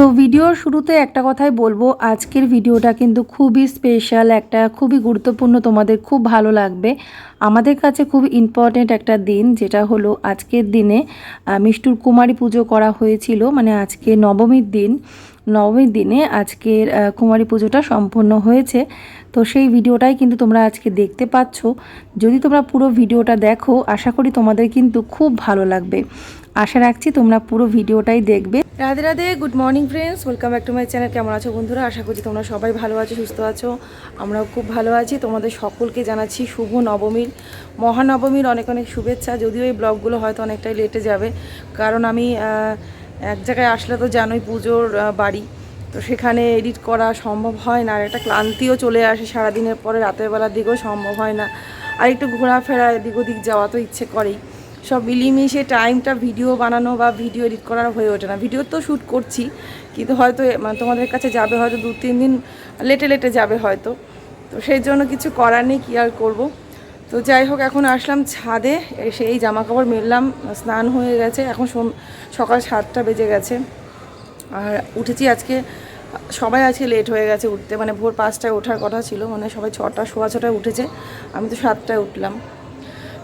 তো ভিডিওর শুরুতে একটা কথাই বলব, আজকের ভিডিওটা কিন্তু খুবই স্পেশাল একটা খুবই গুরুত্বপূর্ণ, তোমাদের খুব ভালো লাগবে। আমাদের কাছে খুব ইম্পর্ট্যান্ট একটা দিন, যেটা হলো আজকের দিনে মিষ্টুর কুমারী পুজো করা হয়েছিল মানে আজকে নবমীর দিন। নবমীর দিনে আজকের কুমারী পুজোটা সম্পন্ন হয়েছে। তো সেই ভিডিওটাই কিন্তু তোমরা আজকে দেখতে পাচ্ছ। যদি তোমরা পুরো ভিডিওটা দেখো, আশা করি তোমাদের কিন্তু খুব ভালো লাগবে। আশা রাখছি তোমরা পুরো ভিডিওটাই দেখবে। Radhe Radhe good morning friends welcome back to my channel কেমন আছো বন্ধুরা? আশা করছি তোমরা সবাই ভালো আছো, সুস্থ আছো। আমরাও খুব ভালো আছি। তোমাদের সকলকে জানাচ্ছি শুভ নবমীর, মহানবমীর অনেক অনেক শুভেচ্ছা। যদিও এই ব্লগগুলো হয়তো অনেকটাই লেটে যাবে, কারণ আমি এক জায়গায় আসলে তো জানোই পুজোর বাড়ি। তো সেখানে এডিট করা সম্ভব হয় না, আর একটা ক্লান্তিও চলে আসে সারাদিনের পরে, রাতের বেলার দিকেও সম্ভব হয় না। আর একটু ঘোরাফেরা এদিক ওদিক যাওয়া তো ইচ্ছে করেই। সব মিলিয়ে টাইমটা ভিডিও বানানো বা ভিডিও এডিট করার হয়ে ওঠে না। ভিডিও তো শ্যুট করছি, কিন্তু হয়তো মানে তোমাদের কাছে যাবে হয়তো দু, তিন দিন লেটে লেটে যাবে হয়তো। তো সেই জন্য কিছু করার নেই, কী আর করব। তো যাই হোক, এখন আসলাম ছাদে এসে এই জামা কাপড় মেললাম, স্নান হয়ে গেছে, এখন সকাল সাতটা বেজে গেছে। আর উঠেছি আজকে, সবাই আজকে লেট হয়ে গেছে উঠতে মানে ভোর পাঁচটায় ওঠার কথা ছিল মানে সবাই ছটা, সোয়া ছটায় উঠেছে, আমি তো সাতটায় উঠলাম।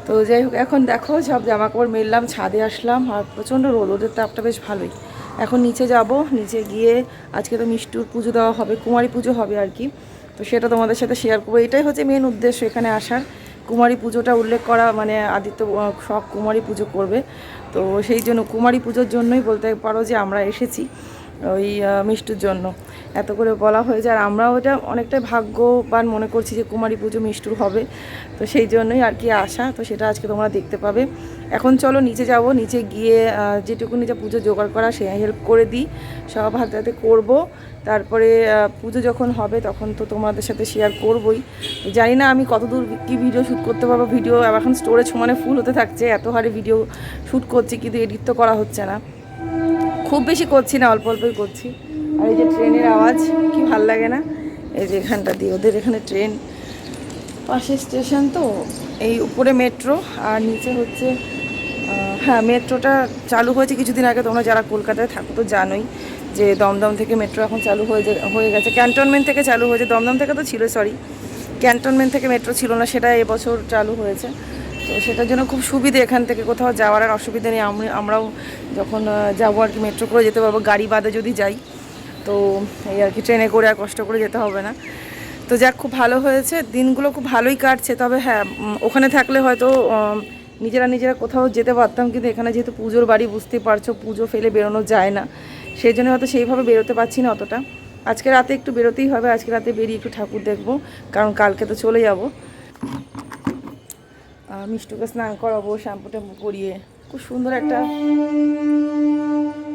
তো যাই হোক, এখন দেখো সব জামা কাপড় মেললাম, ছাদে আসলাম আর প্রচণ্ড রোদ, ওদের তাপটা বেশ ভালোই। এখন নিচে যাব, নিচে গিয়ে আজকে তো মিষ্টুর পুজো দেওয়া হবে, কুমারী পুজো হবে আর কি। তো সেটা তোমাদের সাথে শেয়ার করব। এটাই হচ্ছে মেন উদ্দেশ্য এখানে আসার। কুমারী পুজোটা উল্লেখ করা মানে আদিত্য সব কুমারী পুজো করবে। তো সেই জন্য কুমারী পুজোর জন্যই বলতে পারো যে আমরা এসেছি। ওই মিষ্টুর জন্য। এত করে বলা হয়েছে, আর আমরাও এটা অনেকটাই ভাগ্যবান মনে করছি যে কুমারী পুজো মিষ্টুর হবে। তো সেই জন্যই আর কি আসা তো সেটা আজকে তোমরা দেখতে পাবে। এখন চলো নিচে যাব, নিচে গিয়ে যেটুকু যা পুজো জোগাড় করা সে হেল্প করে দিই। সব হাতে হাতে করব। তারপরে পুজো যখন হবে তখন তো তোমাদের সাথে শেয়ার করবই। জানি না আমি কতদূর কি ভিডিও শ্যুট করতে পারব ভিডিও এখন স্টোরেজ সমানে ফুল হতে থাকছে, এত হারে ভিডিও শ্যুট করছি, কিন্তু এডিট তো করা হচ্ছে না। খুব বেশি করছি না, অল্প অল্পই করছি। আর এই যে ট্রেনের আওয়াজ, কি ভালো লাগে না? এই যে এখানটা দিয়ে, ওদের এখানে ট্রেন পাশে স্টেশন তো, এই উপরে মেট্রো, আর নিচে হচ্ছে হ্যাঁ মেট্রোটা চালু হয়েছে কিছুদিন আগে, তোমরা যারা কলকাতায় থাকো তো জানোই যে দমদম থেকে মেট্রো এখন চালু হয়ে হয়ে গেছে। ক্যান্টনমেন্ট থেকে চালু হয়েছে, দমদম থেকে তো ছিল, সরি। ক্যান্টনমেন্ট থেকে মেট্রো ছিল না, সেটা এবছর চালু হয়েছে। তো সেটার জন্য খুব সুবিধে এখান থেকে কোথাও যাওয়ার আর অসুবিধা নেই। আমি আমরাও যখন যাব আর কি মেট্রো করে যেতে পারব। গাড়ি বাদে যদি যাই, তো এই আর কি ট্রেনে করে আর কষ্ট করে যেতে হবে না। তো যাক, খুব ভালো হয়েছে। দিনগুলো খুব ভালোই কাটছে। তবে হ্যাঁ ওখানে থাকলে হয়তো নিজেরা নিজেরা কোথাও যেতে পারতাম। কিন্তু এখানে যেহেতু পুজোর বাড়ি, বুঝতেই পারছ, পুজো ফেলে বেরোনো যায় না। সেই জন্য হয়তো সেইভাবে বেরোতে পারছি না অতটা। আজকে রাতে একটু বেরোতেই হবে। আজকে রাতে বেরিয়ে একটু ঠাকুর দেখব। কারণ কালকে তো চলে যাব। মিষ্টুকে স্নান করাবো শ্যাম্পু ট্যাম্পু করিয়ে খুব সুন্দর একটা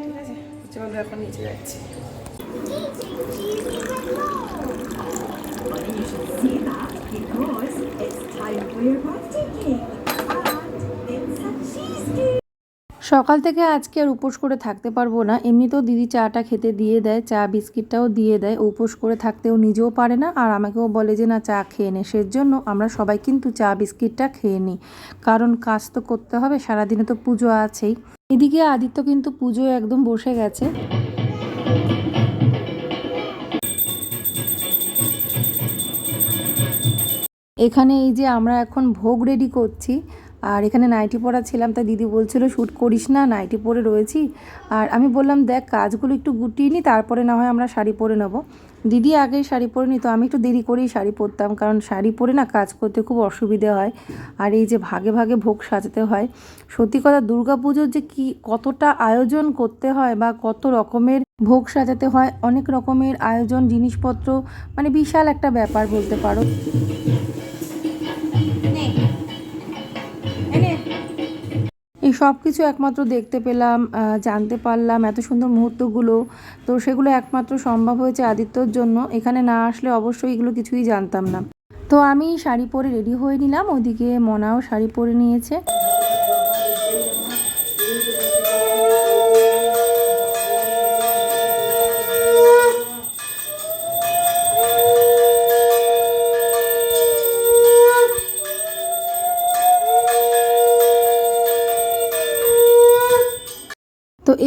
ঠিক আছে? চলো এখন নিচে যাচ্ছি। সকাল থেকে আজকে আর উপোস করে থাকতে পারব না। এমনিতেও দিদি চাটা খেতে দিয়ে দেয়, চা, বিস্কিটটাও দিয়ে দেয়। উপোস করে থাকতেও নিজেও পারে না আর আমাকেও বলে যে, না, চা খেয়ে নে। সেজন্য আমরা সবাই কিন্তু চা, বিস্কিটটা খেয়ে নিই। কারণ কাজ তো করতে হবে, সারাদিনে তো পুজো আছেই। এদিকে আদিত্য কিন্তু পুজো একদম বসে গেছে। এখানে এই যে আমরা এখন ভোগ রেডি করছি। আর এখানে নাইটি পরা ছিলাম, তাই দিদি বলছিল শ্যুট করিস না, নাইটি পরে রয়েছি। আর আমি বললাম, দেখ, কাজগুলো একটু গুটিয়ে নিই তারপরে না হয় আমরা শাড়ি পরে নেব। দিদি আগেই শাড়ি পরে নিত, আমি একটু দেরি করেই শাড়ি পরতাম, কারণ শাড়ি পরে না কাজ করতে খুব অসুবিধে হয়। আর এই যে ভাগে ভাগে ভোগ সাজাতে হয়, সত্যি কথা পুজোর যে কি, কতটা আয়োজন করতে হয় বা কত রকমের ভোগ সাজাতে হয়, অনেক রকমের আয়োজন, জিনিসপত্র মানে বিশাল একটা ব্যাপার বলতে পারো। এই সব কিছু একমাত্র দেখতে পেলাম জানতে পারলাম এত সুন্দর মুহূর্তগুলো। তো সেগুলো একমাত্র সম্ভব হয়েছে আদিত্যর জন্য। এখানে না আসলে অবশ্যই এগুলো কিছুই জানতাম না। তো আমি শাড়ি পরে রেডি হয়ে নিলাম, ওদিকে মনাও শাড়ি পরে নিয়েছে।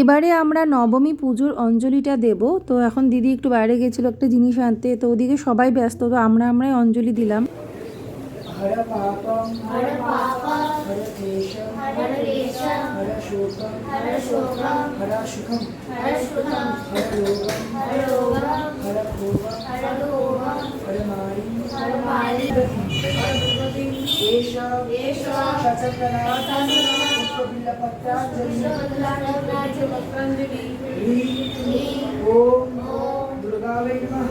এবারে আমরা নবমী পুজোর অঞ্জলিটা দেব। তো এখন দিদি একটু বাইরে গেছিল একটা জিনিস আনতে। তো ওদিকে সবাই ব্যস্ত তো আমরা আমরাই অঞ্জলি দিলাম। पुष्पबिल्लपत्राञ्जलि ॐ दुर्गा वै नमः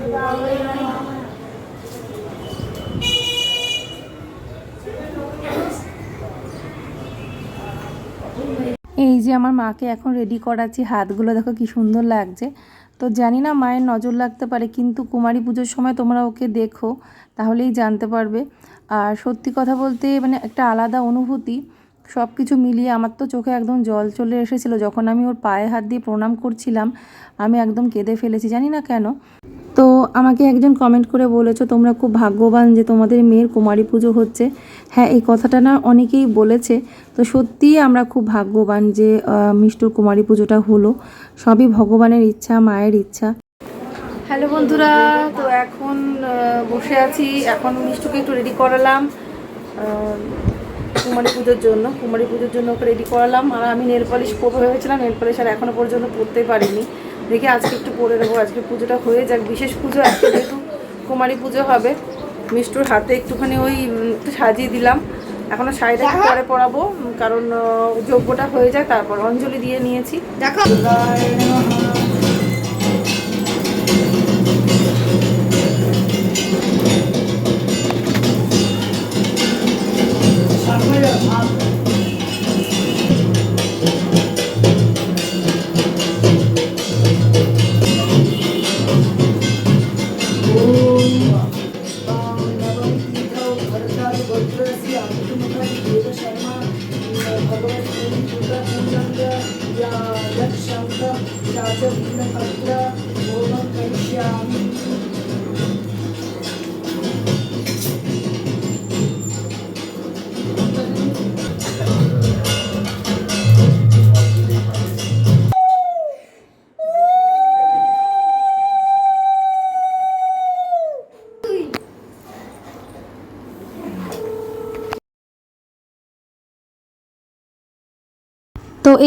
এই যে আমার মাকে এখন রেডি করাচ্ছি হাতগুলো দেখো কি সুন্দর লাগছে তো জানি না মায়ের নজর লাগতে পারে কিন্তু কুমারী পুজোর সময় তোমরা ওকে দেখো তাহলেই জানতে পারবে আর সত্যি কথা বলতে মানে একটা আলাদা অনুভূতি সব কিছু মিলিয়ে আমার তো চোখে একদম জল চলে এসেছিল। যখন আমি ওর পায়ে হাত দিয়ে প্রণাম করছিলাম, আমি একদম কেঁদে ফেলেছি, জানি না কেন। তো আমাকে একজন কমেন্ট করে বলেছ, তোমরা খুব ভাগ্যবান যে তোমাদের মেয়ের কুমারী পুজো হচ্ছে। হ্যাঁ এই কথাটা না অনেকেই বলেছে। তো সত্যিই আমরা খুব ভাগ্যবান যে মিষ্টুর কুমারী পুজোটা হলো। সবই ভগবানের ইচ্ছা, মায়ের ইচ্ছা। হ্যালো বন্ধুরা, তো এখন বসে আছি। এখন মিষ্টুকে একটু রেডি করালাম। কুমারী পুজোর জন্য কুমারী পুজোর জন্য ওকে রেডি করালাম। আর আমি নেল পালিশ পরে হয়েছিলাম নেল পালিশ আর এখনও পর্যন্ত পরতে পারিনি। দেখি আজকে একটু পরে দেবো আজকে পুজোটা হয়ে যাক। বিশেষ পুজো আজকে যেহেতু কুমারী পুজো হবে মিষ্টুর হাতে একটুখানি ওই একটু সাজিয়ে দিলাম। এখনও শাড়িটা একটু পরে পরাবো কারণ যোগ্যটা হয়ে যায় তারপর অঞ্জলি দিয়ে নিয়েছি। দেখো।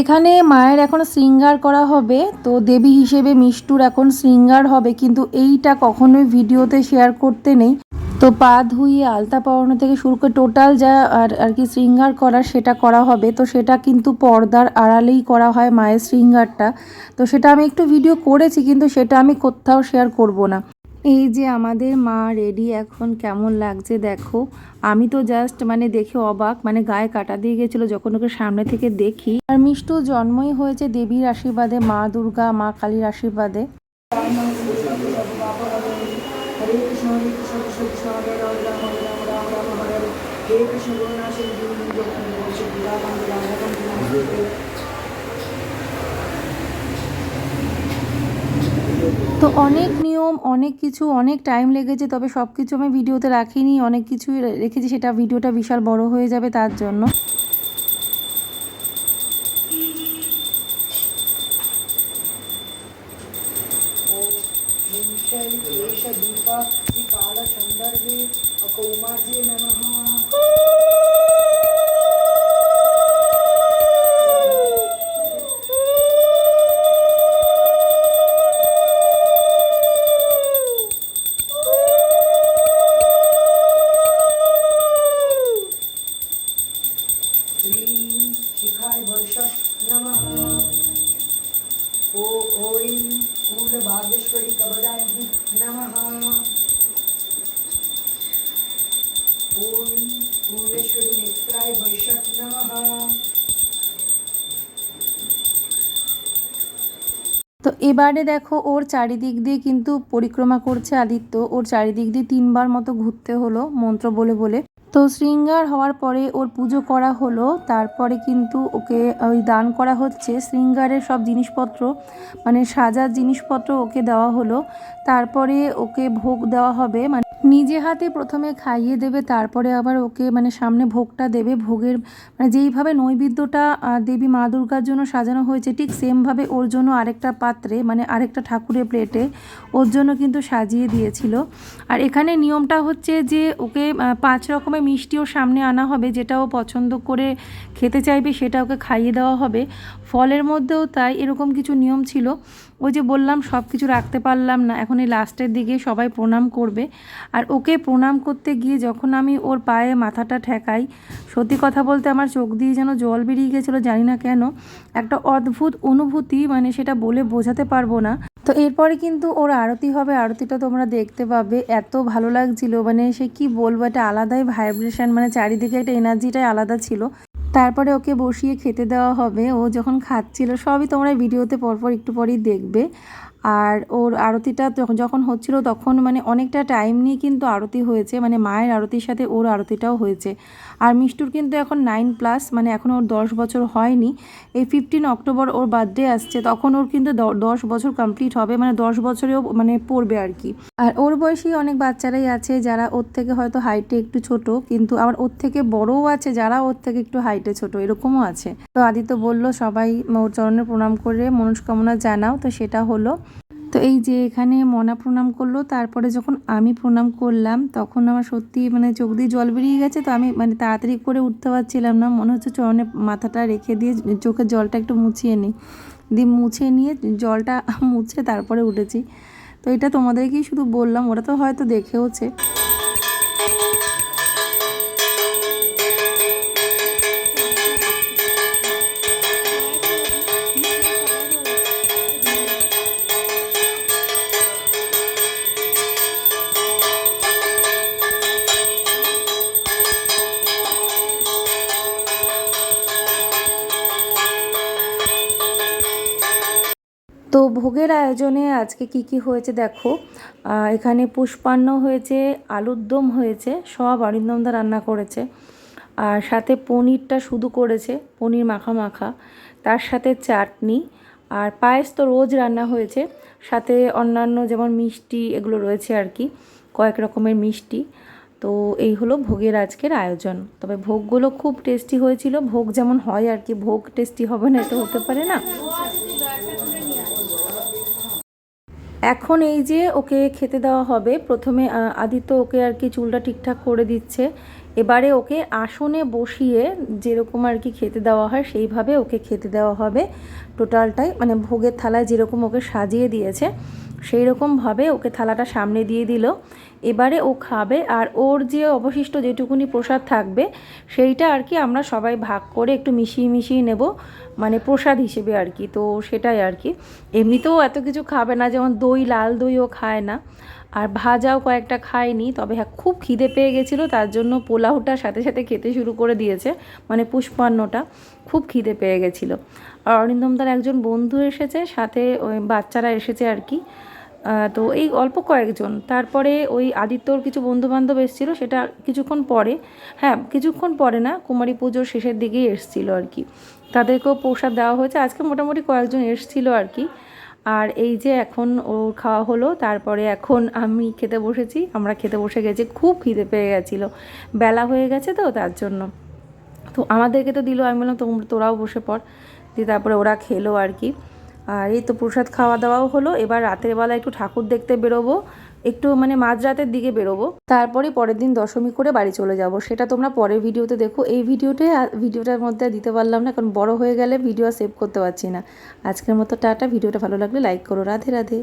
এখানে মায়ের এখন শৃঙ্গার করা হবে, তো দেবী হিসেবে মিষ্টুর এখন শৃঙ্গার হবে, কিন্তু এইটা কখনোই ভিডিওতে শেয়ার করতে নেই। তো পা ধুইয়ে আলতা পরানো থেকে শুরু করে টোটাল যা আর আর কি শৃঙ্গার করার সেটা করা হবে। তো সেটা কিন্তু পর্দার আড়ালেই করা হয় মায়ের শৃঙ্গারটা। তো সেটা আমি একটু ভিডিও করেছি, কিন্তু সেটা আমি কোথাও শেয়ার করব না। এই যে আমাদের মা রেডি এখন কেমন লাগছে দেখো আমি তো জাস্ট মানে দেখে অবাক মানে গায়ে কাটা দিয়ে গেছিল যখন ওকে সামনে থেকে দেখি আর মিষ্ট জন্মই হয়েছে দেবীর আশীর্বাদে মা দুর্গা মা কালীর আশীর্বাদে কৃষ্ণ কৃষ্ণ কৃষ্ণ কৃষ্ণ তো অনেক নিয়ম, অনেক কিছু, অনেক টাইম লেগেছে, তবে সব কিছু আমি ভিডিওতে রাখিনি। অনেক কিছুই রেখেছি, সেটা ভিডিওটা বিশাল বড় হয়ে যাবে তার জন্য। শিবায় বৈশাখ নমঃ। তো এবারে দেখো, ওর চারিদিক দিয়ে কিন্তু পরিক্রমা করছে আদিত্য। ওর চারিদিক দিয়ে তিনবার মতো ঘুরতে হলো, মন্ত্র বলে বলে। তো শৃঙ্গার হওয়ার পরে ওর পুজো করা হলো, তারপরে কিন্তু ওকে ওই দান করা হচ্ছে। শৃঙ্গারের সব জিনিসপত্র মানে সাজার জিনিসপত্র ওকে দেওয়া হলো। তারপরে ওকে ভোগ দেওয়া হবে মানে নিজে হাতে প্রথমে খাইয়ে দেবে, তারপরে আবার ওকে মানে সামনে ভোগটা দেবে। ভোগের মানে যেইভাবে নৈবেদ্যটা দেবী মা দুর্গার জন্য সাজানো হয়েছে, ঠিক সেমভাবে ওর জন্য আরেকটা পাত্রে মানে আরেকটা ঠাকুরের প্লেটে ওর জন্য কিন্তু সাজিয়ে দিয়েছিল। আর এখানে নিয়মটা হচ্ছে যে ওকে পাঁচ রকমের মিষ্টিও সামনে আনা হবে, যেটা ও পছন্দ করে খেতে চাইবে সেটা ওকে খাইয়ে দেওয়া হবে। ফলের মধ্যেও তাই এরকম কিছু নিয়ম ছিল। ওই যে বললাম সব কিছু রাখতে পারলাম না। এখন এই লাস্টের দিকে সবাই প্রণাম করবে। আর ওকে প্রণাম করতে গিয়ে যখন আমি ওর পায়ে মাথাটা ঠেকাই, সত্যি কথা বলতে আমার চোখ দিয়ে যেন জল বেরিয়ে গেছিল, জানি না কেন, একটা অদ্ভুত অনুভূতি মানে সেটা বলে বোঝাতে পারব না। তো এরপরে কিন্তু ওর আরতি হবে। আরতিটা তোমরা দেখতে পাবে। এত ভালো লাগছিল। মানে সে কি বলব, একটা আলাদাই ভাইব্রেশন মানে চারিদিকে একটা এনার্জিটাই আলাদা ছিল। তারপরে ওকে বসিয়ে খেতে দেওয়া হবে। ও যখন খাচ্ছিল, সবই তোমরা ভিডিওতে পরপর একটু পরই দেখবে। আর ওর আরতিটা যখন হচ্ছিল তখন মানে অনেকটা টাইম নিয়ে কিন্তু আরতি হয়েছে মানে মায়ের আরতির সাথে ওর আরতিটাও হয়েছে। আর মিষ্টুর কিন্তু এখন নাইন প্লাস মানে এখন ওর দশ বছর হয়নি। এই ফিফটিন অক্টোবর ওর বার্থডে আসছে, তখন ওর কিন্তু দশ বছর কমপ্লিট হবে মানে দশ বছরেও মানে পড়বে আর কি। আর ওর বয়সী অনেক বাচ্চারাই আছে যারা ওর থেকে হয়তো হাইটে একটু ছোট, কিন্তু আবার ওর থেকে বড়ও আছে যারা ওর থেকে একটু হাইটে ছোট, এরকমও আছে। তো আদিত্য বলল, সবাই ওর চরণে প্রণাম করে মনস্কামনা জানাও। তো সেটা হলো। তো এই যে এখানে মনা প্রণাম করল, তারপরে যখন আমি প্রণাম করলাম, তখন আমার সত্যি মানে চোখ দিয়ে জল বেরিয়ে গেছে। তো আমি মানে তাড়াতাড়ি করে উঠতে পারছিলাম না, মনে হচ্ছে চরণে মাথাটা রেখে দিয়ে চোখের জলটা একটু মুছিয়ে নিই। দিয়ে মুছে নিয়ে জলটা মুছে তারপরে উঠেছি। তো এটা তোমাদেরকেই শুধু বললাম, ওরা তো হয়তো দেখেওছে। তো ভোগের আয়োজনে আজকে কি কি হয়েছে দেখো। এখানে পুষ্পান্ন হয়েছে, আলুর দম হয়েছে, সব অরিন্দমদা রান্না করেছে। আর সাথে পনিরটা শুধু করেছে, পনির মাখা মাখা। তার সাথে চাটনি। আর পায়েস তো রোজ রান্না হয়েছে। সাথে অন্যান্য যেমন মিষ্টি এগুলো রয়েছে আর কি, কয়েক রকমের মিষ্টি। তো এই হলো ভোগের আজকের আয়োজন। তবে ভোগগুলো খুব টেস্টি হয়েছিল। ভোগ যেমন হয় আর কি, ভোগ টেস্টি হবে না, এটা হতে পারে না। এখন এই যে ওকে খেতে দেওয়া হবে, প্রথমে আদিত্য ওকে আর কি চুলটা ঠিকঠাক করে দিচ্ছে। এবারে ওকে আসনে বসিয়ে যেরকম আর কি খেতে দেওয়া হয়, সেইভাবে ওকে খেতে দেওয়া হবে। টোটালটাই মানে ভোগের থালায় যেরকম ওকে সাজিয়ে দিয়েছে সেই রকমভাবে ওকে থালাটা সামনে দিয়ে দিল। এবারে ও খাবে আর ওর যে অবশিষ্ট যেটুকুনি প্রসাদ থাকবে, সেইটা আর কি আমরা সবাই ভাগ করে একটু মিশিয়ে মিশিয়ে নেব। মানে প্রসাদ হিসেবে আর কি, তো সেটাই আর কি। এমনিতেও এত কিছু খাবে না, যেমন দই, লাল দইও খায় না। আর ভাজাও কয়েকটা খায়নি, তবে হ্যাঁ খুব খিদে পেয়ে গেছিল, তার জন্য পোলাওটা সাথে সাথে খেতে শুরু করে দিয়েছে মানে পুষ্পান্নটা, খুব খিদে পেয়ে গেছিল। আর অরিন্দমদার একজন বন্ধু এসেছে, সাথে ওই বাচ্চারা এসেছে আর কি তো এই অল্প কয়েকজন। তারপরে ওই আদিত্যর কিছু বন্ধু বান্ধব এসেছিল, সেটা কিছুক্ষণ পরে হ্যাঁ কিছুক্ষণ পরে না, কুমারী পুজোর শেষের দিকেই এসেছিল আর কি। তাদেরকেও প্রসাদ দেওয়া হয়েছে। আজকে মোটামুটি কয়েকজন এসেছিল আর কি। আর এই যে এখন ওর খাওয়া হলো, তারপরে এখন আমি খেতে বসেছি, আমরা খেতে বসে গেছি, খুব খিদে পেয়ে গেছিল। বেলা হয়ে গেছে তো, তার জন্য। তো আমাদেরকে তো দিল, আমি বললাম তোরাও বসে পড়। দিয়ে তারপরে ওরা খেলো আর কি। আর এই তো প্রসাদ খাওয়া দাওয়াও হলো, এবার রাতের বেলা একটু ঠাকুর দেখতে বেরোবো। একটু মানে মাঝরাতের দিকে বেরোবো। তারপরে পরের দিন দশমী করে বাড়ি চলে যাব। সেটা তোমরা পরের ভিডিওতে দেখো। এই ভিডিওটাই আর ভিডিওটার মধ্যে দিতে পারলাম না, কারণ বড় হয়ে গেলে ভিডিও সেভ করতে পারছি না। আজকের মতো টাটা। ভিডিওটা ভালো লাগলে লাইক করো। রাধে রাধে।